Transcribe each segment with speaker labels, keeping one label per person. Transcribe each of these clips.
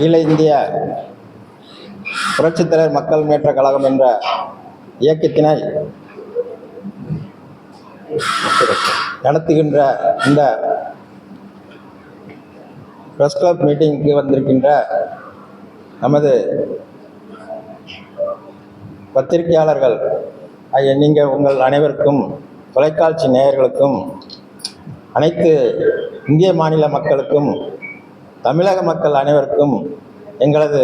Speaker 1: அகில இந்திய புரட்சித் தலைவர் மக்கள் முன்னேற்ற கழகம் என்ற இயக்கத்தினை நடத்துகின்ற இந்த ப்ரெஸ் கிளப் மீட்டிங்க்கு வந்திருக்கின்ற நமது பத்திரிகையாளர்கள் ஆகிய நீங்கள் உங்கள் அனைவருக்கும் தொலைக்காட்சி நேயர்களுக்கும் அனைத்து இந்திய மாநில மக்களுக்கும் தமிழக மக்கள் அனைவருக்கும் எங்களது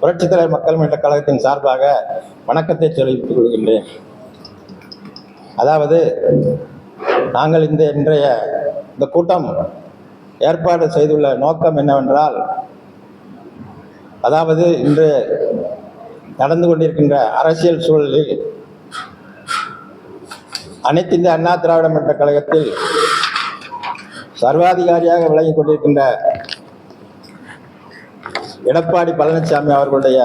Speaker 1: புரட்சித்தலைவர் மக்கள் மன்ற கழகத்தின் சார்பாக வணக்கத்தை தெரிவித்துக் கொள்கின்றேன். அதாவது நாங்கள் இந்த இன்றைய இந்த கூட்டம் ஏற்பாடு செய்துள்ள நோக்கம் என்னவென்றால் அதாவது இன்று நடந்து கொண்டிருக்கின்ற அரசியல் சூழலில் அனைத்து இந்திய அண்ணா திராவிட மன்ற கழகத்தில் சர்வாதிகாரியாக விளங்கிக் கொண்டிருக்கின்ற எடப்பாடி பழனிசாமி அவர்களுடைய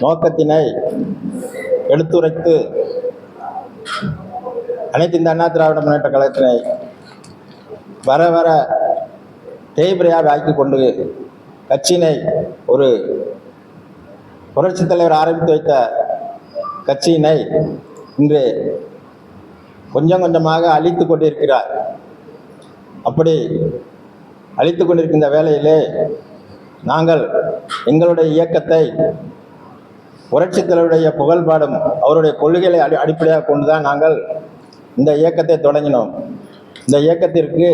Speaker 1: நோக்கத்தினை எடுத்துரைத்து அனைத்து இந்த அண்ணா திராவிட முன்னேற்ற கழகத்தினை வர வர தேய்பிரையாக ஆக்கி கொண்டு கட்சியினை ஒரு புரட்சித் தலைவர் ஆரம்பித்து வைத்த கட்சியினை இன்று கொஞ்சம் கொஞ்சமாக அழித்து கொண்டிருக்கிறார். அப்படி அழித்து கொண்டிருக்கின்ற வேளையிலே நாங்கள் எங்களுடைய இயக்கத்தை புரட்சித்தலைவருடைய புகழ்பாடும் அவருடைய கொள்கைகளை அடி அடிப்படையாக கொண்டு தான் நாங்கள் இந்த இயக்கத்தை தொடங்கினோம். இந்த இயக்கத்திற்கு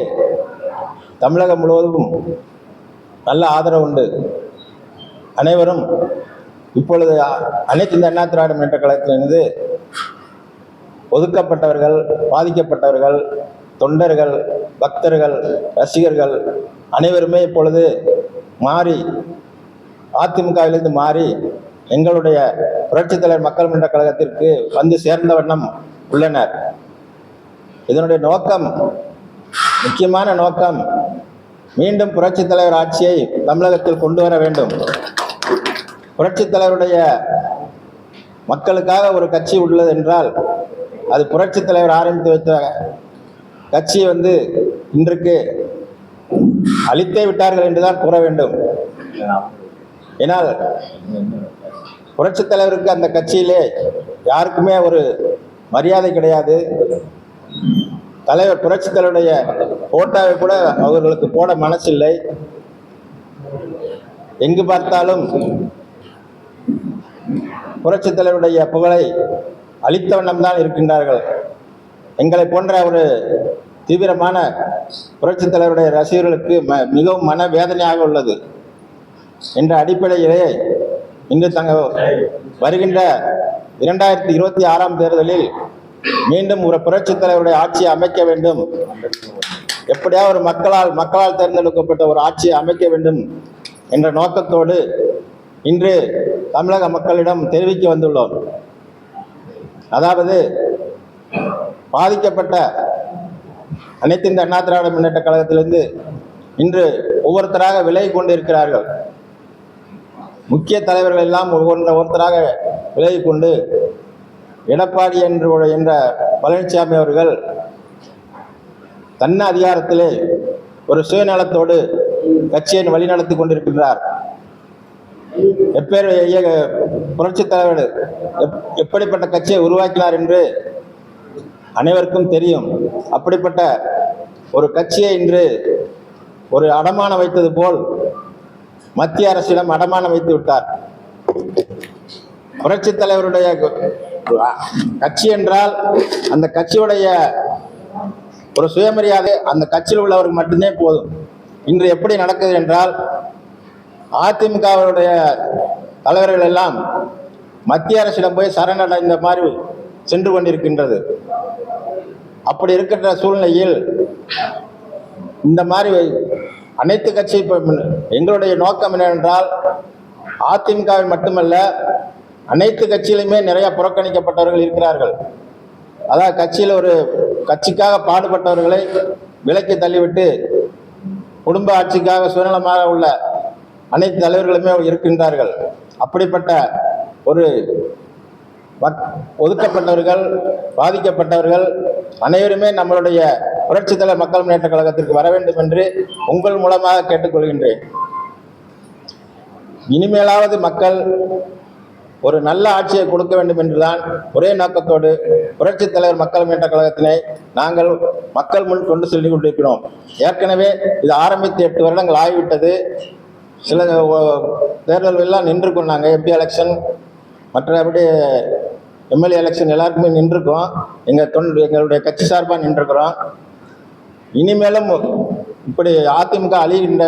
Speaker 1: தமிழகம் முழுவதும் நல்ல ஆதரவு உண்டு. அனைவரும் இப்பொழுது அனைத்து இந்த அண்ணா திராவிட முன்னேற்ற கழகத்திலிருந்து ஒதுக்கப்பட்டவர்கள் பாதிக்கப்பட்டவர்கள் தொண்டர்கள் பக்தர்கள் ரசிகர்கள் அனைவருமே இப்பொழுது மாறி அதிமுகவிலிருந்து மாறி எங்களுடைய புரட்சித் தலைவர் மக்கள் முன்னேற்ற கழகத்திற்கு வந்து சேர்ந்த வண்ணம் உள்ளனர். இதனுடைய நோக்கம் முக்கியமான நோக்கம் மீண்டும் புரட்சித் தலைவர் ஆட்சியை தமிழகத்தில் கொண்டு வர வேண்டும். புரட்சித் தலைவருடைய மக்களுக்காக ஒரு கட்சி உள்ளது என்றால் அது புரட்சித் தலைவர் ஆரம்பித்து வைத்த கட்சி வந்து இன்றைக்கு அழித்தே விட்டார்கள் என்றுதான் கூற வேண்டும். ஏனால் புரட்சித் தலைவருக்கு அந்த கட்சியிலே யாருக்குமே ஒரு மரியாதை கிடையாது. தலைவர் புரட்சித் தலைவருடைய போட்டாவை கூட அவர்களுக்கு போட மனசில்லை. எங்கு பார்த்தாலும் புரட்சித் தலைவருடைய புகழை அளித்த வண்ணம்தான் இருக்கின்றார்கள். எங்களை போன்ற ஒரு தீவிரமான புரட்சித் தலைவருடைய ரசிகர்களுக்கு ம மிகவும் மன வேதனையாக உள்ளது. என்ற அடிப்படையிலே இன்று தங்க வருகின்ற இரண்டாயிரத்தி இருபத்தி ஆறாம் தேர்தலில் மீண்டும் ஒரு புரட்சித் தலைவருடைய ஆட்சியை அமைக்க வேண்டும். எப்படியா ஒரு மக்களால் மக்களால் தேர்ந்தெடுக்கப்பட்ட ஒரு ஆட்சியை அமைக்க வேண்டும் என்ற நோக்கத்தோடு இன்று தமிழக மக்களிடம் தெரிவிக்க வந்துள்ளோம். அதாவது பாதிக்கப்பட்ட அனைத்து இந்த அண்ணா திராவிட முன்னேற்ற கழகத்திலிருந்து இன்று ஒவ்வொருத்தராக விலகி கொண்டிருக்கிறார்கள். முக்கிய தலைவர்கள் எல்லாம் ஒவ்வொன்ற ஒருத்தராக விலகி கொண்டு எடப்பாடி என்று என்ற பழனிசாமி அவர்கள் தன்ன அதிகாரத்திலே ஒரு சுயநலத்தோடு கட்சியை வழிநடத்தி கொண்டிருக்கின்றார். எப்பேர் புரட்சித் தலைவர் எப்- எப்படிப்பட்ட கட்சியை உருவாக்கினார் என்று அனைவருக்கும் தெரியும். அப்படிப்பட்ட ஒரு கட்சியை இன்று ஒரு அடமானம் வைத்தது போல் மத்திய அரசிடம் அடமானம் வைத்து விட்டார். புரட்சித் தலைவருடைய கட்சி என்றால் அந்த கட்சியுடைய ஒரு சுயமரியாதை அந்த கட்சியில் உள்ளவருக்கு மட்டுமே போதும். இன்று எப்படி நடக்குது என்றால் அதிமுகவுடைய தலைவர்கள் எல்லாம் மத்திய அரசிடம் போய் சரணடைந்த மாதிரி சென்று கொண்டிருக்கின்றது. அப்படி இருக்கின்ற சூழ்நிலையில் இந்த மாதிரி அனைத்து கட்சி எங்களுடைய நோக்கம் என்னவென்றால் அதிமுகவில் மட்டுமல்ல அனைத்து கட்சியிலுமே நிறைய புறக்கணிக்கப்பட்டவர்கள் இருக்கிறார்கள். அதாவது கட்சியில் ஒரு கட்சிக்காக பாடுபட்டவர்களை விலக்கி தள்ளிவிட்டு குடும்ப ஆட்சிக்காக சுயநலமாக உள்ள அனைத்து தலைவர்களுமே இருக்கின்றார்கள். அப்படிப்பட்ட ஒரு ஒதுக்கப்பட்டவர்கள் பாதிக்கப்பட்டவர்கள் அனைவருமே நம்மளுடைய புரட்சித் தலைவர் மக்கள் முன்னேற்ற கழகத்திற்கு வர வேண்டும் என்று உங்கள் மூலமாக கேட்டுக்கொள்கின்றேன். இனிமேலாவது மக்கள் ஒரு நல்ல ஆட்சியை கொடுக்க வேண்டும் என்றுதான் ஒரே நோக்கத்தோடு புரட்சித் தலைவர் மக்கள் முன்னேற்ற கழகத்தினை நாங்கள் மக்கள் முன் கொண்டு செல்லிக் கொண்டிருக்கிறோம். ஏற்கனவே இது ஆரம்பித்து எட்டு வருடங்கள் ஆகிவிட்டது. சில ஓ- எல்லாம் நின்று கொண்டாங்க. எம்பி எலெக்ஷன் மற்றபடி எம்எல்ஏ எலெக்ஷன் எல்லாருக்குமே நின்றுருக்கோம். எங்கள் தொண்டு எங்களுடைய கட்சி சார்பாக நின்றுருக்குறோம். இனிமேலும் இப்படி அதிமுக அழிகின்ற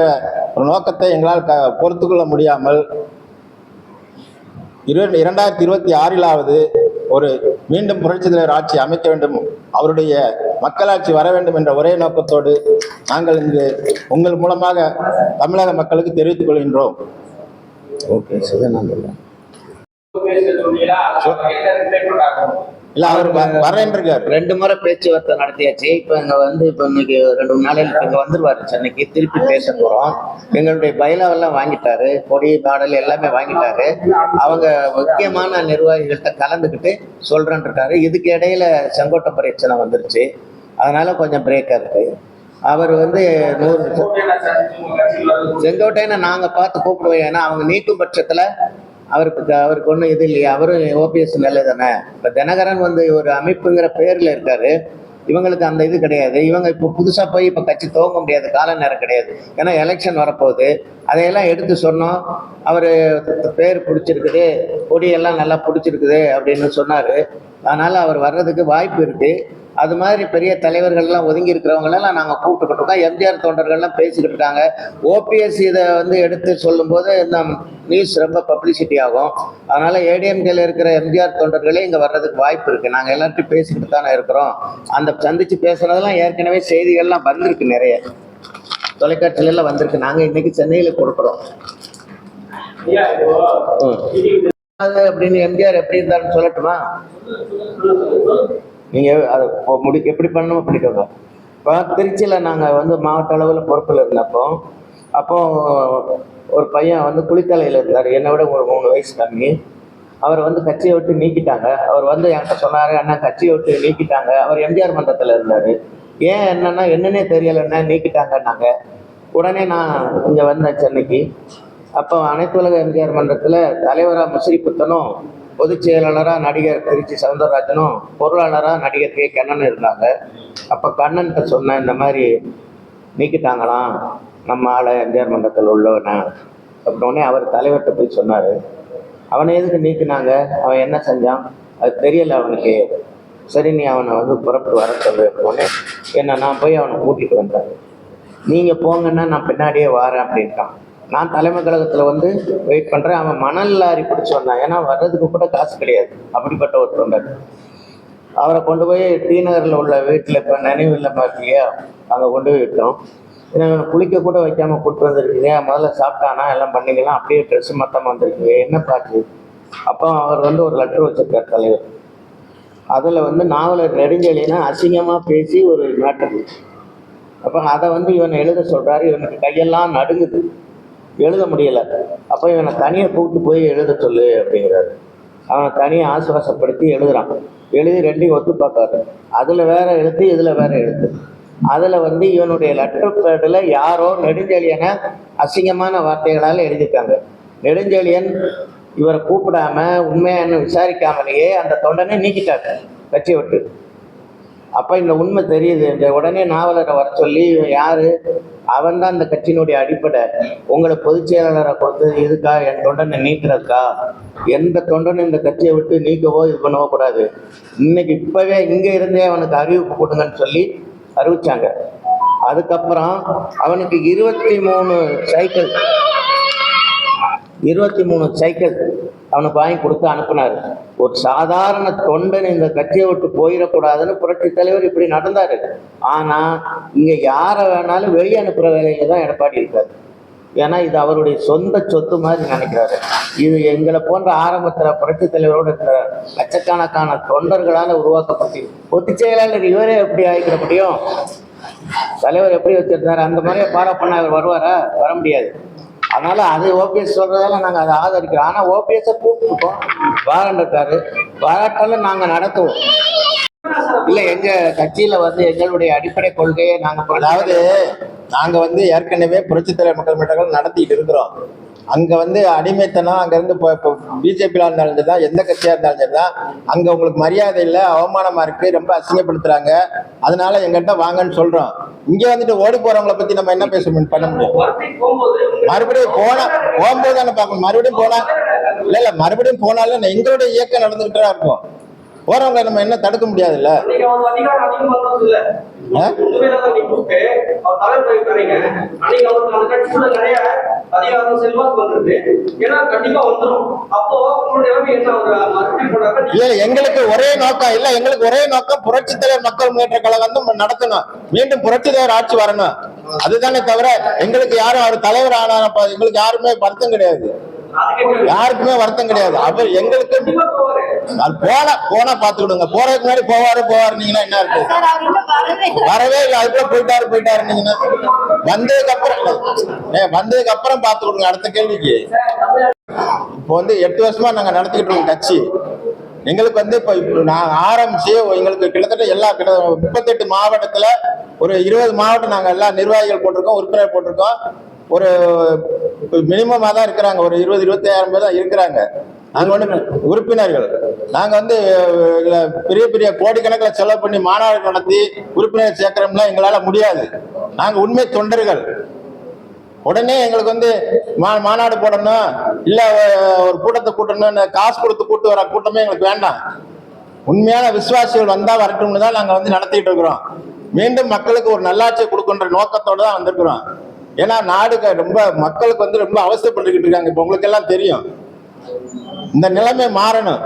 Speaker 1: ஒரு நோக்கத்தை எங்களால் க பொறுத்துக்கொள்ள முடியாமல் இரு இரண்டாயிரத்தி இருபத்தி ஆறிலாவது ஒரு மீண்டும் புரட்சி தலைவர் ஆட்சி அமைக்க வேண்டும் அவருடைய மக்களாட்சி வர வேண்டும் என்ற ஒரே நோக்கத்தோடு நாங்கள் இங்கு உங்கள் மூலமாக தமிழக மக்களுக்கு தெரிவித்துக் கொள்கின்றோம்.
Speaker 2: ஓகே சிவனாந்தல்லா
Speaker 1: இல்ல அவர் வ- வரேன் இருக்கார்
Speaker 2: ரெண்டு முறை பேச்சுவார்த்தை நடத்தியாச்சு. இப்போ இங்க வந்து இப்போ இன்னைக்கு ரெண்டு மூணு நாளைக்கு இங்க வந்துருவாரு. சென்னைக்கு திருப்பி பேச போறோம். எங்களுடைய பயிலாவெல்லாம் வாங்கிட்டாரு. கொடி மாடல் எல்லாமே வாங்கிட்டாரு. அவங்க முக்கியமான நிர்வாகிகள்கிட்ட கலந்துக்கிட்டு சொல்றேன் இருக்காரு இதுக்கு இடையில செங்கோட்டை பிரச்சனை வந்துருச்சு. அதனால கொஞ்சம் பிரேக்கா இருக்கு. அவர் வந்து நூறு செங்கோட்டையனை நாங்க பார்த்து கூப்பிடுவோம். ஏன்னா அவங்க நீக்கும் பட்சத்துல அவருக்கு அவருக்கு ஒன்றும் இது இல்லையா. அவரும் ஓபிஎஸ் நிலை தானே. இப்போ தினகரன் வந்து ஒரு அமைப்புங்கிற பேரில் இருக்காரு. இவங்களுக்கு அந்த இது கிடையாது. இவங்க இப்போ புதுசாக போய் இப்போ கட்சி துவங்க முடியாது கால நேரம் கிடையாது. ஏன்னா எலெக்ஷன் வரப்போகுது. அதையெல்லாம் எடுத்து சொன்னோம். அவர் பேர் பிடிச்சிருக்குது. கொடியெல்லாம் நல்லா பிடிச்சிருக்குது அப்படின்னு சொன்னார். அதனால் அவர் வர்றதுக்கு வாய்ப்பு இருக்குது அது மாதிரி பெரிய தலைவர்கள்லாம் ஒதுங்கி இருக்கிறவங்களெல்லாம் நாங்கள் கூப்பிட்டுக்கிட்டு இருக்கோம் எம்ஜிஆர் தொண்டர்கள்லாம் பேசிக்கிட்டு இருக்காங்க ஓபிஎஸ் இதை வந்து எடுத்து சொல்லும்போது இந்த நியூஸ் ரொம்ப பப்ளிசிட்டி ஆகும். அதனால் ஏடிஎம்கேல இருக்கிற எம்ஜிஆர் தொண்டர்களே இங்கே வர்றதுக்கு வாய்ப்பு இருக்குது நாங்கள் எல்லார்ட்டையும் பேசிக்கிட்டு தானே இருக்கிறோம். அந்த சந்திச்சு பேசுகிறதெல்லாம் ஏற்கனவே செய்திகள்லாம் வந்திருக்கு நிறைய. தொலைக்காட்சியிலலாம் வந்திருக்கு. நாங்கள் இன்றைக்கி சென்னையில் கொடுக்குறோம். அது அப்படின்னு எம்ஜிஆர் எப்படி இருந்தாருன்னு சொல்லட்டுமா? நீங்கள் அதை முடி எப்படி பண்ணணும் பண்ணிக்கோங்க இப்போ திருச்சியில் நாங்கள் வந்து மாவட்ட அளவில் பொறுப்பில் இருந்தப்போ அப்போ ஒரு பையன் வந்து குளித்தலையில் இருந்தார். என்னை விட ஒரு மூணு வயசு கம்மி. அவர் வந்து கட்சியை விட்டு நீக்கிட்டாங்க. அவர் வந்து என்கிட்ட சொன்னார் அண்ணா கட்சியை விட்டு நீக்கிட்டாங்க. அவர் எம்ஜிஆர் மன்றத்தில் இருந்தார். ஏன் என்னன்னா என்னன்னே தெரியலைன்னா நீக்கிட்டாங்கன்னாங்க. உடனே நான் இங்கே வந்தேன் சென்னைக்கு. அப்போ அனைத்து உலக எம்ஜிஆர் மன்றத்தில் தலைவராக முசிறி புத்தனும் பொதுச் செயலாளராக நடிகர் திருச்சி சவுந்தரராஜனும் பொருளாளராக நடிகர் கே கண்ணன் இருந்தாங்க. அப்போ கண்ணன்கிட்ட சொன்னேன் இந்த மாதிரி நீக்கிட்டாங்களாம். நம்ம ஆளை எம்ஜிஆர் மன்றத்தில் உள்ளவனை. அப்படின்னே அவர் தலைவர்கிட்ட போய் சொன்னார். அவனை எதுக்கு நீக்கினாங்க? அவன் என்ன செஞ்சான்? அது தெரியலை அவனுக்கு. சரி நீ அவனை வந்து புறப்பட்டு வர சொல்லு. அப்படின்னே என்ன நான் போய் அவனை கூட்டிகிட்டு வந்தேன். நீங்கள் போங்கன்னா நான் பின்னாடியே வாரேன். அப்படின்ட்டான். நான் தலைமை கழகத்தில் வந்து வெயிட் பண்ணுறேன் அவன் மணல் லாரி பிடிச்சி வந்தான். ஏன்னா வர்றதுக்கு கூட காசு கிடையாது. அப்படிப்பட்ட ஒரு தொண்டர். அவரை கொண்டு போய் டி நகரில் உள்ள வீட்டில் இப்போ நினைவு இல்லை இருக்கியா அங்கே கொண்டு போய் விட்டோம். ஏன்னா இவனை குளிக்க கூட வைக்காமல் கூப்பிட்டு வந்திருக்கீங்க. முதல்ல சாப்பிட்டானா? எல்லாம் பண்ணிக்கலாம் அப்படியே ட்ரெஸ் மொத்தமாக வந்திருக்கீங்க. என்ன பாட்டு அப்போ அவர் வந்து ஒரு லெட்டர் வச்சிருக்கார் தலைவர். அதில் வந்து நாவலர் நெடுஞ்செழினா அசிங்கமாக பேசி ஒரு மேட்டர் அப்போ அதை வந்து இவனை எழுத சொல்கிறாரு இவனுக்கு கையெல்லாம் நடுங்குது. எழுத முடியல. அப்போ இவனை தனியாக கூப்பிட்டு போய் எழுத சொல்லு அப்படிங்கிறாரு. அவனை தனியாக ஆசுவாசப்படுத்தி எழுதுறான். எழுதி ரெண்டையும் ஒத்து பார்க்காரு அதில் வேற எழுத்து இதில் வேற எழுத்து. அதில் வந்து இவனுடைய லெட்டர் பேடில் யாரோ நெடுஞ்செழியனை அசிங்கமான வார்த்தைகளால் எழுதிட்டாங்க நெடுஞ்செழியன் இவரை கூப்பிடாம உண்மையான்னு விசாரிக்காமலேயே அந்த தொண்டனை நீக்கிட்டாங்க. கட்சியை விட்டு. அப்போ இந்த உண்மை தெரியுது. இந்த உடனே நாவலரை வர சொல்லி இவன் யாரு? அவன் தான் இந்த கட்சியினுடைய அடிப்படை. உங்களை பொதுச் செயலாளரை கொடுத்தது இதுக்கா என் தொண்டனை நீக்கிறதுக்கா எந்த தொண்டனும் இந்த கட்சியை விட்டு நீக்கவோ இது பண்ணவோ கூடாது. இன்னைக்கு இப்பவே இங்கே இருந்தே அவனுக்கு அறிவிப்பு கொடுங்கன்னு சொல்லி அறிவிச்சாங்க. அதுக்கப்புறம் அவனுக்கு இருபத்தி மூணு சைக்கிள் இருபத்தி மூணு சைக்கிள் அவனுக்கு வாங்கி கொடுத்து அனுப்புனாரு. ஒரு சாதாரண தொண்டன் இந்த கட்சியை விட்டு போயிடக்கூடாதுன்னு புரட்சி தலைவர் இப்படி நடந்தாரு. ஆனா இங்க யாரை வேணாலும் வெளியே அனுப்புற வேலையில தான் எடப்பாடி இருக்காரு. ஏன்னா இது அவருடைய சொந்த சொத்து மாதிரி நினைக்கிறாரு. இது எங்களை போன்ற ஆரம்பத்துல புரட்சி தலைவரோட இருக்கிற லட்சக்கணக்கான தொண்டர்களால உருவாக்கப்பட்டு பொதுச் செயலாளர் இவரே எப்படி ஆகிக்கிற முடியும்? தலைவர் எப்படி வச்சிருந்தாரு? அந்த மாதிரியே பாரா பண்ண அவர் வருவாரா? வர முடியாது. அதனால அது ஓபிஎஸ் சொல்றதால நாங்கள் அதை ஆதரிக்கிறோம். ஆனால் ஓபிஎஸ் கூப்பிட்டுருக்கோம். வாரண்ட் பாராட்டாலும் வாராட்டாலும் நடத்துவோம். இல்ல எங்க கட்சியில வந்து எங்களுடைய அடிப்படை கொள்கையை நாங்க
Speaker 1: அதாவது நாங்க வந்து ஏற்கனவே புரட்சித்தலைவர் மக்கள் மன்றங்கள் நடத்திட்டு இருக்கிறோம். அங்கே வந்து அடிமைத்தனம் அங்கேருந்து இப்போ இப்போ பிஜேபியில் இருந்தாலும் சரி தான் எந்த கட்சியாக இருந்தாலும் சரிதான். அங்கே உங்களுக்கு மரியாதை இல்லை அவமானமாக இருக்குது ரொம்ப அசிங்கப்படுத்துறாங்க. அதனால எங்கிட்ட வாங்கன்னு சொல்கிறோம் இங்கே வந்துட்டு ஓடி போகிறவங்கள பற்றி நம்ம என்ன பேச முடியும்? பண்ண முடியும்.
Speaker 3: மறுபடியும்
Speaker 1: போனால் போகும்போது தானே பார்க்கணும். மறுபடியும் போனால் இல்லை இல்லை மறுபடியும் போனாலும் எங்களுடைய இயக்கம் நடந்துகிட்டு தான் இருக்கும். போகிறவங்களை நம்ம என்ன தடுக்க முடியாதுல்ல? எங்களுக்கு ஒரே நோக்கம் இல்ல எங்களுக்கு ஒரே நோக்கம் புரட்சி தலைவர் மக்கள் முன்னேற்ற கழகம் நடத்தணும். மீண்டும் புரட்சி தலைவர் ஆட்சி வரணும். அதுதானே தவிர எங்களுக்கு யாரும் அவர் தலைவர் ஆனா எங்களுக்கு யாருமே வருத்தம் கிடையாது. யாருக்குமே வருத்தம் கிடையாது. அவர் எங்களுக்கு அது போனா போனா பாத்துக்கிடுங்க போறதுக்கு முன்னாடி போவாரு போவாருன்னீங்கன்னா என்ன இருக்கு?
Speaker 4: வரவே இல்லை.
Speaker 1: அதுக்குள்ள போயிட்டாரு போயிட்டாருன்னீங்கன்னா வந்ததுக்கு அப்புறம் வந்ததுக்கு அப்புறம் பாத்துக்கிடுங்க அடுத்த கேள்விக்கு. இப்போ வந்து எட்டு வருஷமா நாங்க நடத்திக்கிட்டு இருக்கோம் கட்சி எங்களுக்கு வந்து இப்போ இப்போ நான் ஆரம்பிச்சு எங்களுக்கு கிட்டத்தட்ட எல்லா கிட்ட முப்பத்தெட்டு மாவட்டத்துல ஒரு இருபது மாவட்டம் நாங்க எல்லா நிர்வாகிகள் போட்டிருக்கோம் உறுப்பினர் போட்டிருக்கோம். ஒரு மினிமமாக தான் இருக்கிறாங்க. ஒரு இருபது இருபத்தாயிரம் பேர் தான் இருக்கிறாங்க. நாங்கள் வந்து உறுப்பினர்கள். நாங்கள் வந்து பெரிய பெரிய கோடிக்கணக்கில் செலவு பண்ணி மாநாடு நடத்தி உறுப்பினர் சேர்க்கிறோம்னா எங்களால் முடியாது. நாங்கள் உண்மை தொண்டர்கள். உடனே எங்களுக்கு வந்து மா மாநாடு போடணும்? இல்லை ஒரு கூட்டத்தை கூட்டணும்? காசு கொடுத்து கூட்டு வர கூட்டமே எங்களுக்கு வேண்டாம். உண்மையான விசுவாசிகள் வந்தால் வரட்டும்னு தான் நாங்கள் வந்து நடத்திட்டு இருக்கிறோம். மீண்டும் மக்களுக்கு ஒரு நல்லாட்சியை கொடுக்கின்ற நோக்கத்தோடு தான் வந்திருக்கிறோம். ஏன்னா நாடுக்கு ரொம்ப மக்களுக்கு வந்து ரொம்ப அவஸ்தைப்பட்டுக்கிட்டு இருக்காங்க. இப்போ உங்களுக்கு எல்லாம் தெரியும். இந்த நிலைமை மாறணும்.